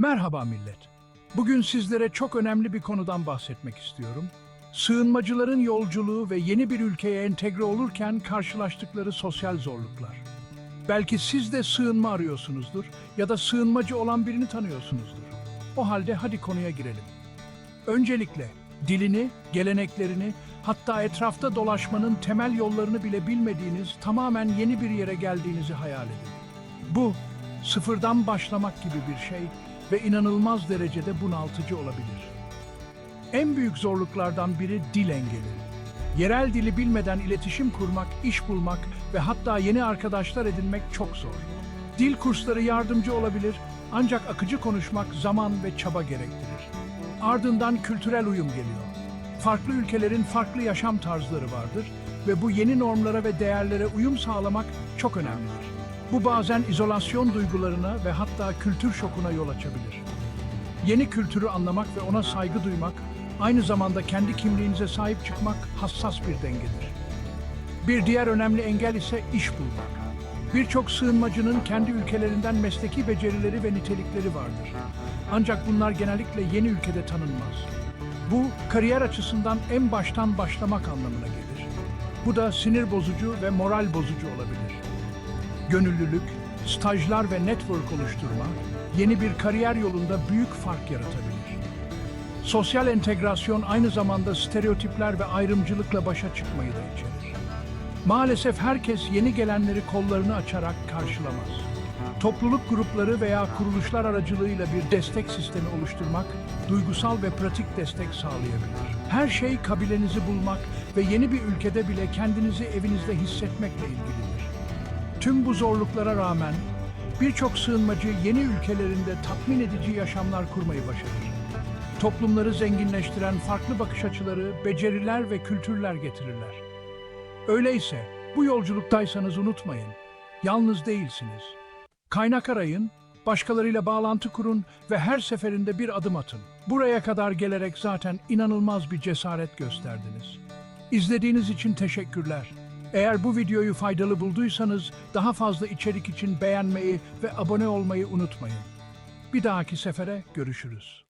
Merhaba millet. Bugün sizlere çok önemli bir konudan bahsetmek istiyorum. Sığınmacıların yolculuğu ve yeni bir ülkeye entegre olurken karşılaştıkları sosyal zorluklar. Belki siz de sığınma arıyorsunuzdur ya da sığınmacı olan birini tanıyorsunuzdur. O halde hadi konuya girelim. Öncelikle dilini, geleneklerini, hatta etrafta dolaşmanın temel yollarını bile bilmediğiniz tamamen yeni bir yere geldiğinizi hayal edin. Bu sıfırdan başlamak gibi bir şey ve inanılmaz derecede bunaltıcı olabilir. En büyük zorluklardan biri dil engeli. Yerel dili bilmeden iletişim kurmak, iş bulmak ve hatta yeni arkadaşlar edinmek çok zor. Dil kursları yardımcı olabilir ancak akıcı konuşmak zaman ve çaba gerektirir. Ardından kültürel uyum geliyor. Farklı ülkelerin farklı yaşam tarzları vardır ve bu yeni normlara ve değerlere uyum sağlamak çok önemlidir. Bu bazen izolasyon duygularına ve hatta kültür şokuna yol açabilir. Yeni kültürü anlamak ve ona saygı duymak, aynı zamanda kendi kimliğinize sahip çıkmak hassas bir dengedir. Bir diğer önemli engel ise iş bulmak. Birçok sığınmacının kendi ülkelerinden mesleki becerileri ve nitelikleri vardır. Ancak bunlar genellikle yeni ülkede tanınmaz. Bu, kariyer açısından en baştan başlamak anlamına gelir. Bu da sinir bozucu ve moral bozucu olabilir. Gönüllülük, stajlar ve network oluşturma yeni bir kariyer yolunda büyük fark yaratabilir. Sosyal entegrasyon aynı zamanda stereotipler ve ayrımcılıkla başa çıkmayı da içerir. Maalesef herkes yeni gelenleri kollarını açarak karşılamaz. Topluluk grupları veya kuruluşlar aracılığıyla bir destek sistemi oluşturmak, duygusal ve pratik destek sağlayabilir. Her şey kabilenizi bulmak ve yeni bir ülkede bile kendinizi evinizde hissetmekle ilgilidir. Tüm bu zorluklara rağmen birçok sığınmacı yeni ülkelerinde tatmin edici yaşamlar kurmayı başarır. Toplumları zenginleştiren farklı bakış açıları, beceriler ve kültürler getirirler. Öyleyse bu yolculuktaysanız unutmayın, yalnız değilsiniz. Kaynak arayın, başkalarıyla bağlantı kurun ve her seferinde bir adım atın. Buraya kadar gelerek zaten inanılmaz bir cesaret gösterdiniz. İzlediğiniz için teşekkürler. Eğer bu videoyu faydalı bulduysanız daha fazla içerik için beğenmeyi ve abone olmayı unutmayın. Bir dahaki sefere görüşürüz.